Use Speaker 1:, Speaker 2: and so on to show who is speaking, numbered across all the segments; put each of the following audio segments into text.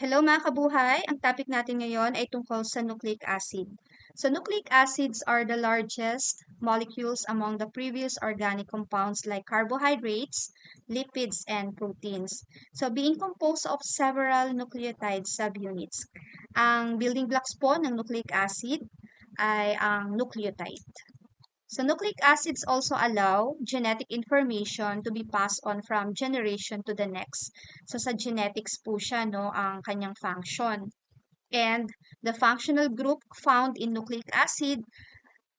Speaker 1: Hello mga kabuhay! Ang topic natin ngayon ay tungkol sa nucleic acid. So nucleic acids are the largest molecules among the previous organic compounds like carbohydrates, lipids, and proteins. So being composed of several nucleotide subunits. Ang building blocks po ng nucleic acid ay ang nucleotide. So nucleic acids also allow genetic information to be passed on from generation to the next. So sa genetics po siya no ang kanyang function. And the functional group found in nucleic acid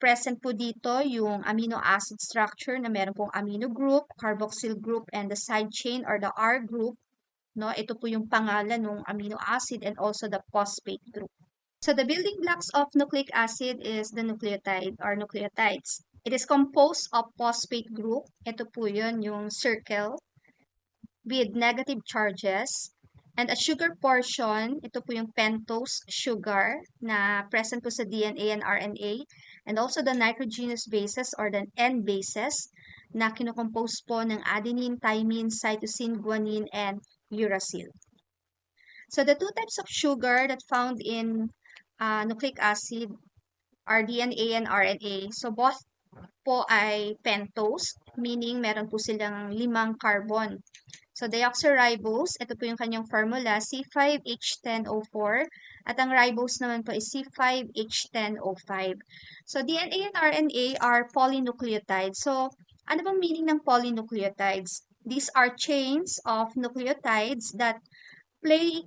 Speaker 1: present po dito yung amino acid structure na meron pong amino group, carboxyl group, and the side chain or the R group. No, ito po yung pangalan ng amino acid and also the phosphate group. So the building blocks of nucleic acid is the nucleotide or nucleotides. It is composed of phosphate group. Ito po yun, yung circle with negative charges. And a sugar portion, ito po yung pentose sugar na present po sa DNA and RNA. And also the nitrogenous bases or the N bases na kinocompose po ng adenine, thymine, cytosine, guanine, and uracil. So the two types of sugar that found in uh, nucleic acid are DNA and RNA. So both po ay pentose, meaning meron po silang limang carbon. So deoxyribose, ito po yung kanyang formula, C5H10O4, at ang ribose naman po is C5H10O5. So DNA and RNA are polynucleotides. So ano bang meaning ng polynucleotides? These are chains of nucleotides that play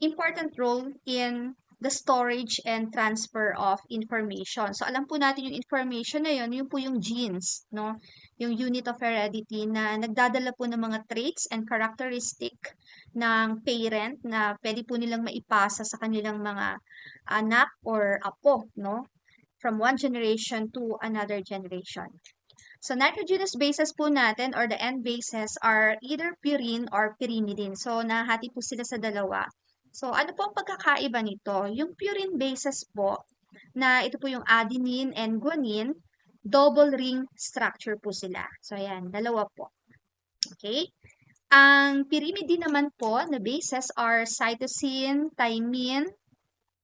Speaker 1: important role in the storage and transfer of information. So, alam po natin yung information na yun, yun po yung genes, no? Yung unit of heredity na nagdadala po ng mga traits and characteristic ng parent na pwede po nilang maipasa sa kanilang mga anak or apo, no? From one generation to another generation. So, nitrogenous bases po natin or the N bases are either purine or pyrimidine. So, nahati po sila sa dalawa. So, ano po ang pagkakaiba nito? Yung purine bases po, na ito po yung adenine and guanine, double ring structure po sila. So, ayan, dalawa po. Okay? Ang pyrimidine naman po na bases are cytosine, thymine,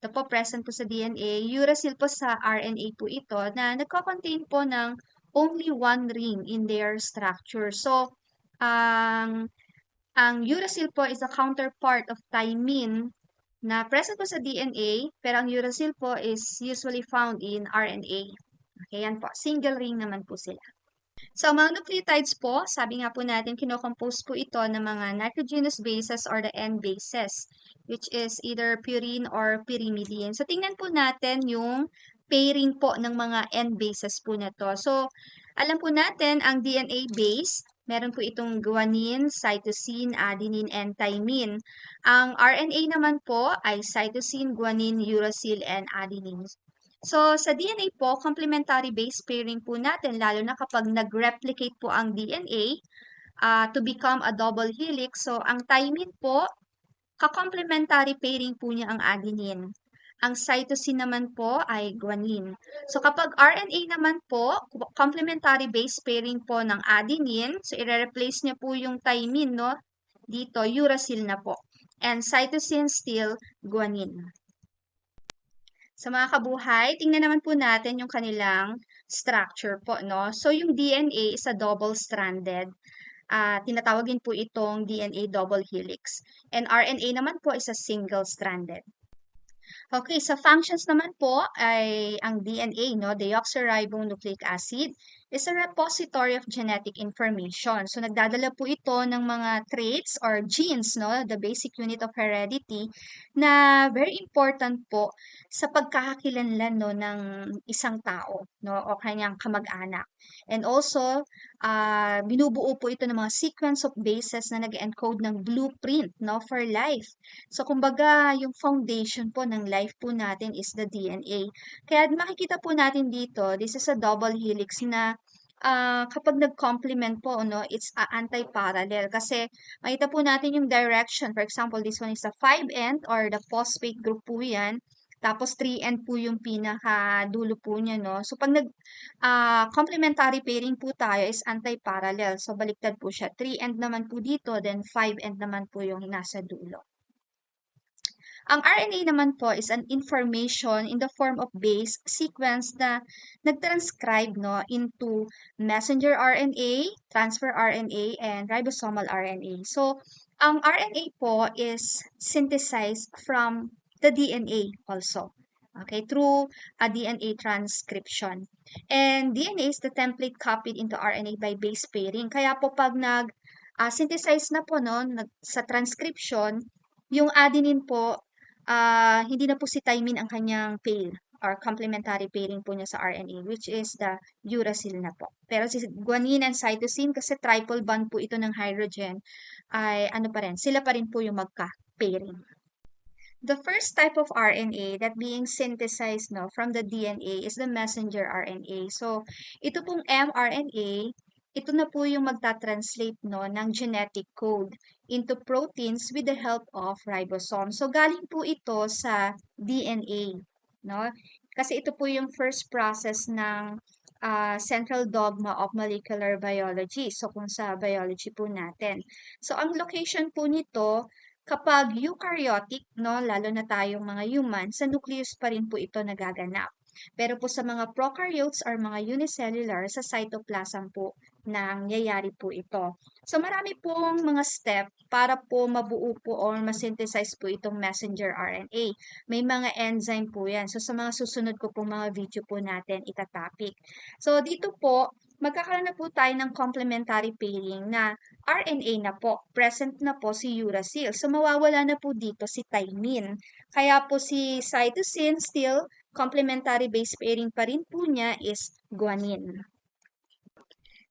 Speaker 1: ito po present po sa DNA, uracil po sa RNA po ito na nagko-contain po ng only one ring in their structure. So, ang um, ang uracil po is a counterpart of thymine na present po sa DNA, pero ang uracil po is usually found in RNA. Okay, yan po. Single ring naman po sila. So, mga nucleotides po, sabi nga po natin, kinocompose po ito ng mga nitrogenous bases or the N bases, which is either purine or pyrimidine. So, tingnan po natin yung pairing po ng mga N bases po na to. So, alam po natin, ang DNA base, Meron po itong guanine, cytosine, adenine, and thymine. Ang RNA naman po ay cytosine, guanine, uracil, and adenine. So, sa DNA po, complementary base pairing po natin, lalo na kapag nag-replicate po ang DNA uh, to become a double helix. So, ang thymine po, ka-complementary pairing po niya ang adenine. Ang cytosine naman po ay guanine. So kapag RNA naman po, complementary base pairing po ng adenine, so i-replace niya po yung thymine, no? Dito, uracil na po. And cytosine still guanine. Sa mga kabuhay, tingnan naman po natin yung kanilang structure po, no? So yung DNA is a double-stranded. Uh, tinatawagin po itong DNA double helix. And RNA naman po is a single-stranded. Okay, sa functions naman po ay ang DNA, no, deoxyribonucleic acid, is a repository of genetic information. So nagdadala po ito ng mga traits or genes, no, the basic unit of heredity na very important po sa pagkakakilanlan no ng isang tao, no, o kanyang kamag-anak. And also, uh, binubuo po ito ng mga sequence of bases na nag-encode ng blueprint no, for life. So, kumbaga, yung foundation po ng life po natin is the DNA. Kaya makikita po natin dito, this is a double helix na uh, kapag nag-complement po, no, it's uh, anti-parallel. Kasi makita po natin yung direction. For example, this one is a 5-end or the phosphate group po yan. Tapos 3N po yung pinaka-dulo po niya, no? So, pag nag uh, complementary pairing po tayo is anti-parallel. So, baliktad po siya. 3N naman po dito, then 5N naman po yung nasa dulo. Ang RNA naman po is an information in the form of base sequence na nag-transcribe no, into messenger RNA, transfer RNA, and ribosomal RNA. So, ang RNA po is synthesized from the DNA also. Okay, through a DNA transcription. And DNA is the template copied into RNA by base pairing. Kaya po pag nag uh, synthesize na po no, nag, sa transcription, yung adenine po, uh, hindi na po si thymine ang kanyang pair or complementary pairing po niya sa RNA, which is the uracil na po. Pero si guanine and cytosine, kasi triple bond po ito ng hydrogen, ay ano pa rin, sila pa rin po yung magka-pairing. The first type of RNA that being synthesized no, from the DNA is the messenger RNA. So, ito pong mRNA, ito na po yung magta-translate no, ng genetic code into proteins with the help of ribosome. So, galing po ito sa DNA. No? Kasi ito po yung first process ng uh, central dogma of molecular biology. So, kung sa biology po natin. So, ang location po nito Kapag eukaryotic, no, lalo na tayong mga human, sa nucleus pa rin po ito nagaganap. Pero po sa mga prokaryotes or mga unicellular, sa cytoplasm po nangyayari po ito. So marami pong mga step para po mabuo po or masynthesize po itong messenger RNA. May mga enzyme po yan. So sa mga susunod ko pong mga video po natin itatopic. So dito po, magkakaroon na po tayo ng complementary pairing na RNA na po. Present na po si uracil. So, mawawala na po dito si thymine. Kaya po si cytosine still complementary base pairing pa rin po niya is guanine.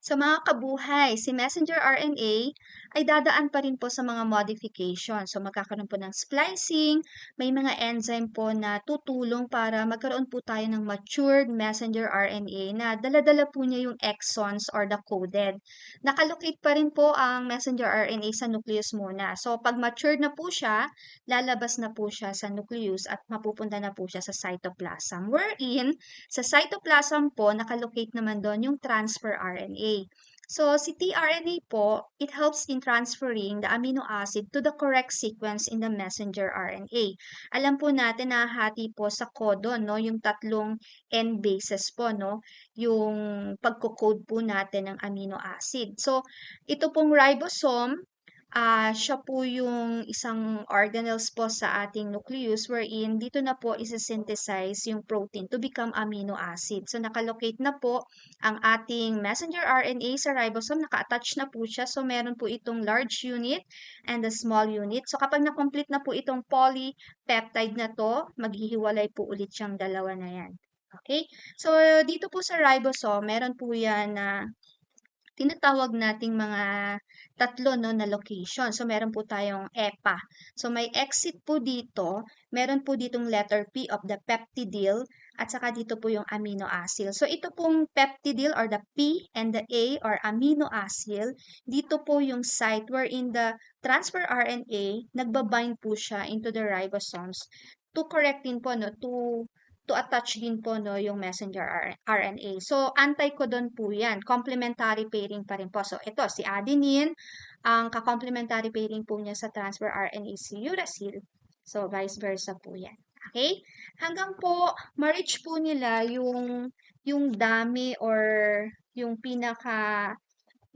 Speaker 1: Sa mga kabuhay, si messenger RNA ay dadaan pa rin po sa mga modification. So magkakaroon po ng splicing, may mga enzyme po na tutulong para magkaroon po tayo ng matured messenger RNA na daladala po niya yung exons or the coded. Nakalocate pa rin po ang messenger RNA sa nucleus muna. So pag matured na po siya, lalabas na po siya sa nucleus at mapupunta na po siya sa cytoplasm. Wherein, sa cytoplasm po, nakalocate naman doon yung transfer RNA. So, si tRNA po, it helps in transferring the amino acid to the correct sequence in the messenger RNA. Alam po natin na hati po sa codon, no? yung tatlong N bases po, no? yung pagko-code po natin ng amino acid. So, ito pong ribosome, uh, siya po yung isang organelles po sa ating nucleus wherein dito na po isa-synthesize yung protein to become amino acid. So, nakalocate na po ang ating messenger RNA sa ribosome. Naka-attach na po siya. So, meron po itong large unit and the small unit. So, kapag na-complete na po itong polypeptide na to, maghihiwalay po ulit siyang dalawa na yan. Okay? So, dito po sa ribosome, meron po yan na tinatawag nating mga tatlo no, na location. So, meron po tayong EPA. So, may exit po dito. Meron po ditong letter P of the peptidyl at saka dito po yung amino acid. So, ito pong peptidyl or the P and the A or amino acid, dito po yung site wherein the transfer RNA, nagbabind po siya into the ribosomes to correct din po, no, to to attach din po no, yung messenger RNA. So, anti-codon po yan. Complementary pairing pa rin po. So, ito, si adenine, ang ka-complementary pairing po niya sa transfer RNA si uracil. So, vice versa po yan. Okay? Hanggang po, ma-reach po nila yung, yung dami or yung pinaka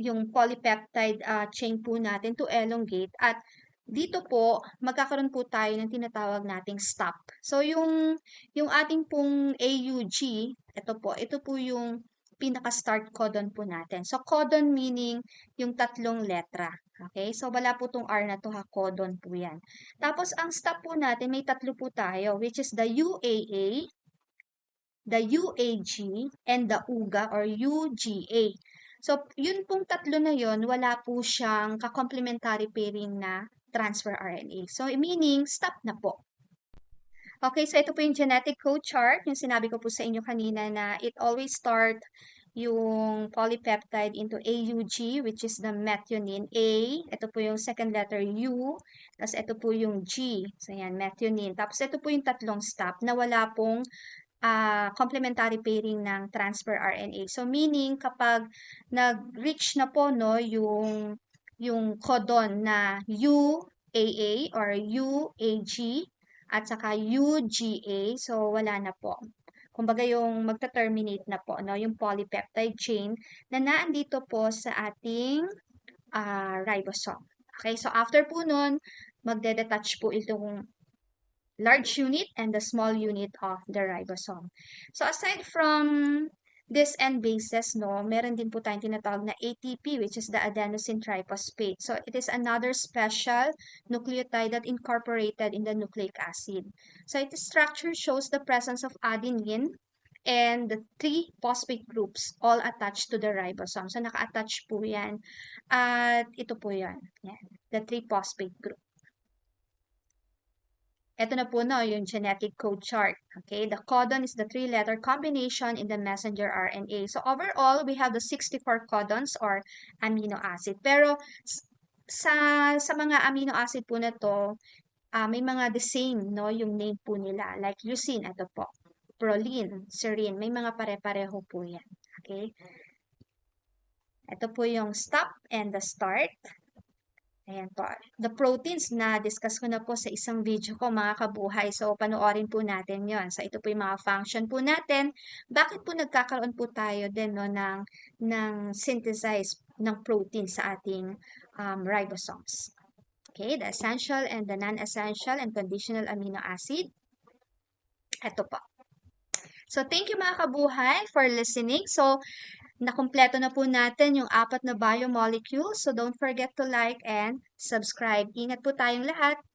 Speaker 1: yung polypeptide uh, chain po natin to elongate at dito po, magkakaroon po tayo ng tinatawag nating stop. So, yung, yung ating pong AUG, ito po, ito po yung pinaka-start codon po natin. So, codon meaning yung tatlong letra. Okay? So, wala po tong R na to ha, codon po yan. Tapos, ang stop po natin, may tatlo po tayo, which is the UAA, the UAG, and the UGA or UGA. So, yun pong tatlo na yon wala po siyang ka-complementary pairing na transfer RNA. So, meaning, stop na po. Okay, so ito po yung genetic code chart. Yung sinabi ko po sa inyo kanina na it always start yung polypeptide into AUG, which is the methionine A. Ito po yung second letter U. Tapos ito po yung G. So, yan, methionine. Tapos ito po yung tatlong stop na wala pong uh, complementary pairing ng transfer RNA. So, meaning kapag nag-reach na po no, yung yung codon na UAA or UAG at saka UGA. So, wala na po. Kumbaga yung magta-terminate na po, no? Yung polypeptide chain na naandito po sa ating ah, ribosome. Okay, so after po nun, magde-detach po itong large unit and the small unit of the ribosome. So aside from this end bases, no, meron din po tayong tinatawag na ATP, which is the adenosine triphosphate. So it is another special nucleotide that incorporated in the nucleic acid. So its structure shows the presence of adenine and the three phosphate groups all attached to the ribosome. So naka-attach po yan. At ito po yan. yan. The three phosphate group. Ito na po no, yung genetic code chart. Okay, the codon is the three-letter combination in the messenger RNA. So overall, we have the 64 codons or amino acid. Pero sa sa mga amino acid po na to, uh, may mga the same no, yung name po nila. Like leucine, ito po. Proline, serine, may mga pare-pareho po yan. Okay? Ito po yung stop and the start. Ayan po. The proteins na discuss ko na po sa isang video ko mga kabuhay. So, panoorin po natin yon So, ito po yung mga function po natin. Bakit po nagkakaroon po tayo din no, ng, ng synthesize ng protein sa ating um, ribosomes? Okay, the essential and the non-essential and conditional amino acid. Ito po. So, thank you mga kabuhay for listening. So, Nakumpleto na po natin yung apat na biomolecules. So don't forget to like and subscribe. Ingat po tayong lahat.